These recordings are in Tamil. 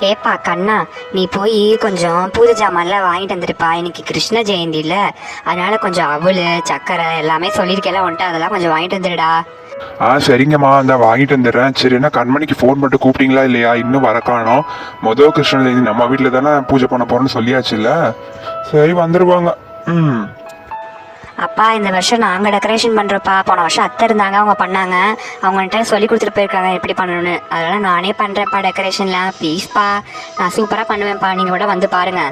ஏப்பா கண்ணா நீ போய் கொஞ்சம் பூஜை ஜாமான்லாம் வாங்கிட்டு வந்துருப்பா. இன்னைக்கு கிருஷ்ண ஜெயந்தி இல்லை அதனால கொஞ்சம் அவல் சக்கரை எல்லாமே சொல்லியிருக்கேன் வந்துட்டு அதெல்லாம் கொஞ்சம் வாங்கிட்டு வந்துடுடா. ஆ சரிங்கம்மா. அந்த வாங்கிட்டு வந்துடுறேன். சரி என்ன கண்மணிக்கு ஃபோன் மட்டும் கூப்பிட்டீங்களா இல்லையா? இன்னும் வர மொதல் கிருஷ்ண ஜெயந்தி நம்ம வீட்டில் தானே பூஜை பண்ண போறோம்னு சொல்லியாச்சுல்ல? சரி வந்துருவாங்க. ம். அப்பா இந்த வருஷம் நாங்கள் டெக்கரேஷன் பண்ணுறோப்பா போன வருஷம் அத்தை இருந்தாங்க அவங்க பண்ணாங்க. அவங்கள்ட்ட சொல்லி கொடுத்துட்டு போயிருக்காங்க எப்படி பண்ணணும்னு. அதெல்லாம் நானே பண்ணுறேன்ப்பா டெக்கரேஷன்லாம் ப்ளீஸ்ப்பா நான் சூப்பராக பண்ணுவேன்ப்பா. நீங்கள் கூட வந்து பாருங்க.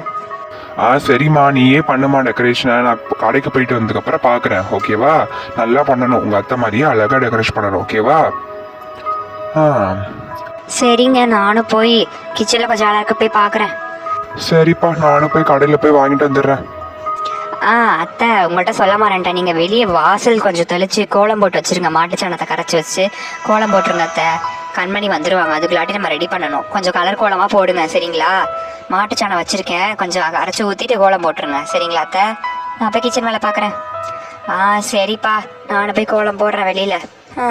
ஆ சரிம்மா. நீயே பண்ணுமா டெக்கரேஷனை நான் கடைக்கு போயிட்டு வந்ததுக்கப்புறம் பார்க்குறேன் ஓகேவா? நல்லா பண்ணணும். உங்கள் அத்தை மாதிரியே அழகாக டெக்கரேஷன் பண்ணணும். ஓகேவா? ஆ. சரிங்க நானும் போய் கிச்சனில் கொஞ்சம் அழகாக போய் பார்க்குறேன் சரிப்பா. நானும் போய் கடையில் போய் வாங்கிட்டு வந்துடுறேன். ஆ அத்தை உங்கள்கிட்ட சொல்ல மாட்டேன்ட்டேன் நீங்கள் வெளியே வாசல் கொஞ்சம் தெளிச்சு கோலம் போட்டு வச்சிருங்க. மாட்டுச்சாணத்தை கரைச்சி வச்சு கோலம் போட்டுருங்க அத்தை. கண்மணி வந்துருவாங்க. அதுக்குள்ளாட்டி நம்ம ரெடி பண்ணணும். கொஞ்சம் கலர் கோலமாக போடுங்க சரிங்களா? மாட்டுச்சாணம் வச்சிருக்கேன். கொஞ்சம் அரைச்சி ஊற்றிட்டு கோலம் போட்டுருங்க சரிங்களா அத்தை? நான் போய் கிச்சன் வேலை பார்க்குறேன். ஆ சரிப்பா. நானும் போய் கோலம் போடுறேன் வெளியில். ஆ.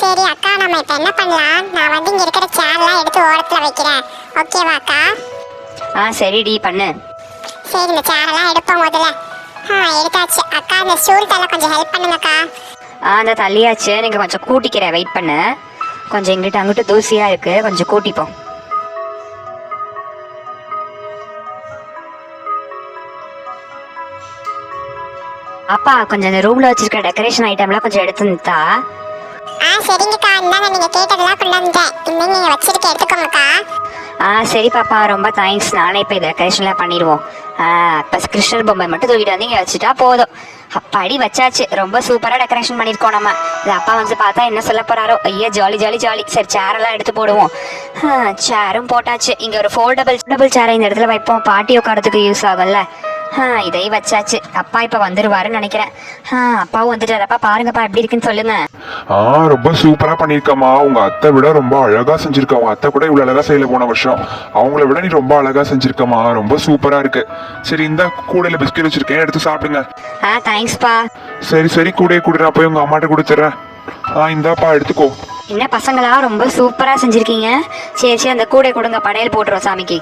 சரி அக்கா நம்ம இப்போ என்ன பண்ணலாம்? நான் வந்து இங்கே இருக்கிற சேர்லாம் எடுத்து ஓரத்தில் வைக்கிறேன். ஓகேவா அக்கா? ஆ சரிடி பண்ணு. சரி இந்த சேரெல்லாம் எடுப்போம் முதல்ல. ஆ எடுத்தாச்சு. அக்கா இந்த ஸ்டூல் கொஞ்சம் ஹெல்ப் பண்ணுங்கக்கா. ஆ அந்த தள்ளியாச்சு. நீங்கள் கொஞ்சம் கூட்டிக்கிறேன். வெயிட் பண்ணு. கொஞ்சம் இங்கிட்ட அங்கிட்டு தூசியாக இருக்குது கொஞ்சம் கூட்டிப்போம். அப்பா கொஞ்சம் இந்த ரூம்ல வச்சிருக்க டெக்கரேஷன் ஐட்டம்லாம் கொஞ்சம் எடுத்து நிறுத்தா? ஆ சரிங்கக்கா. இந்தாங்க நீங்கள் கேட்டதெல்லாம் கொண்டு வந்துட்டேன். இன்னும் நீங்கள் வச்சிருக்க எடுத்துக்கோங்கக்கா. ஆ சரி பாப்பா ரொம்ப தேங்க்ஸ் நானே இப்போ டெக்கரேஷன்லாம் பண்ணிடுவோம். ஆ இப்போ கிருஷ்ணர் பொம்மை மட்டும் தூக்கிட்டு வந்து இங்கே வச்சுட்டா போதும். அப்படி வச்சாச்சு. ரொம்ப சூப்பராக டெக்கரேஷன் பண்ணியிருக்கோம் நம்ம. இது அப்பா வந்து பார்த்தா என்ன சொல்ல போகிறாரோ ஐயா ஜாலி ஜாலி ஜாலி சரி சேரெல்லாம் எடுத்து போடுவோம். சேரும் போட்டாச்சு. இங்கே ஒரு ஃபோல்டபுள் டபுள் சேரை இந்த இடத்துல வைப்போம். பாட்டி உட்காரத்துக்கு யூஸ் ஆகும்ல. ஆ இதை வச்சாச்சு. அப்பா இப்போ வந்துருவாருன்னு நினைக்கிறேன். ஆ அப்பாவும் வந்துட்டாரப்பா பாருங்கப்பா எப்படி இருக்குன்னு சொல்லுங்க. ஆ ரொம்ப சூப்பரா பண்ணிருக்கம்மா. உங்க அத்தை விட ரொம்ப அழகா செஞ்சிருக்க. உங்க அத்தை கூட இவ்வளவு அழகா செய்யல போன வருஷம். அவங்கள விட நீ ரொம்ப அழகா செஞ்சிருக்கம்மா. ரொம்ப சூப்பரா இருக்கு. சரி இந்த கூடையில பிஸ்கெட் வச்சிருக்கேன். எடுத்து சாப்பிடுங்க. ஆ தேங்க்ஸ்ப்பா சரி சரி கூடையை கொடு நான் போய் உங்க அம்மாட்ட கொடுத்துட்றேன் ஆ இந்தாப்பா எடுத்துக்கோ. என்ன பசங்களா? ரொம்ப சூப்பரா செஞ்சிருக்கீங்க. சரி சரி அந்த கூடை கொடுங்க. படையல் போட்டுருவோம் சாமிக்கு.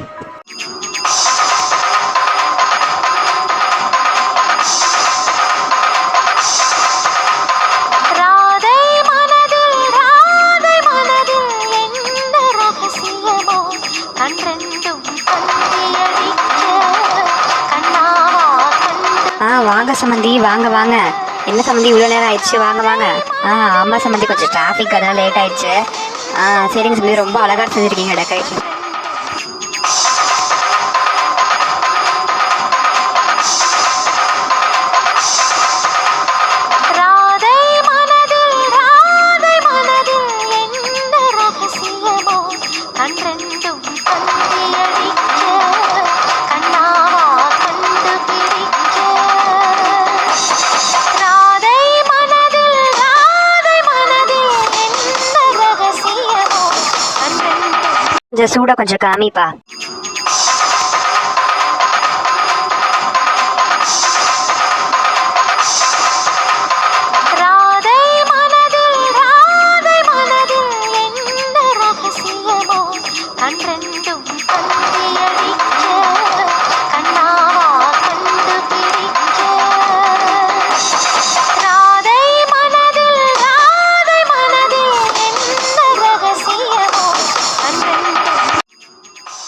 ஆ வாங்க சம்மந்தி வாங்க வாங்க. என்ன சம்மந்தி இவ்வளோ நேரம் ஆயிடுச்சு? வாங்க வாங்க. ஆ ஆமாம் சம்மந்தி கொஞ்சம் டிராஃபிக் அதெல்லாம் லேட் ஆயிடுச்சு. ஆ சரிங்க சம்மந்தி ரொம்ப அழகாக செஞ்சுருக்கீங்க டெக்கரேஷன் இந்த சூட கொஞ்சம் காமிப்பா. அன்றென்றும் தந்தியடி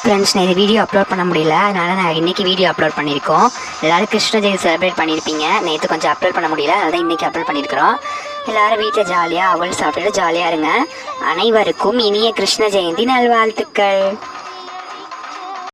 ஃப்ரெண்ட்ஸ் நான் வீடியோ அப்லோட் பண்ண முடியல. அதனால் நான் இன்னைக்கு வீடியோ அப்லோட் பண்ணியிருக்கோம். எல்லாரும் கிருஷ்ண ஜெயந்தி செலிப்ரேட் பண்ணியிருப்பீங்க. நேற்று கொஞ்சம் அப்லோட் பண்ண முடியல. அதனால் தான் இன்றைக்கி அப்லோட் பண்ணியிருக்கிறோம். எல்லாரும் வீட்டில் ஜாலியாக அவள் சாப்பிட்டுட்டு ஜாலியாக இருங்க. அனைவருக்கும் இனிய கிருஷ்ண ஜெயந்தி நல்வாழ்த்துக்கள்.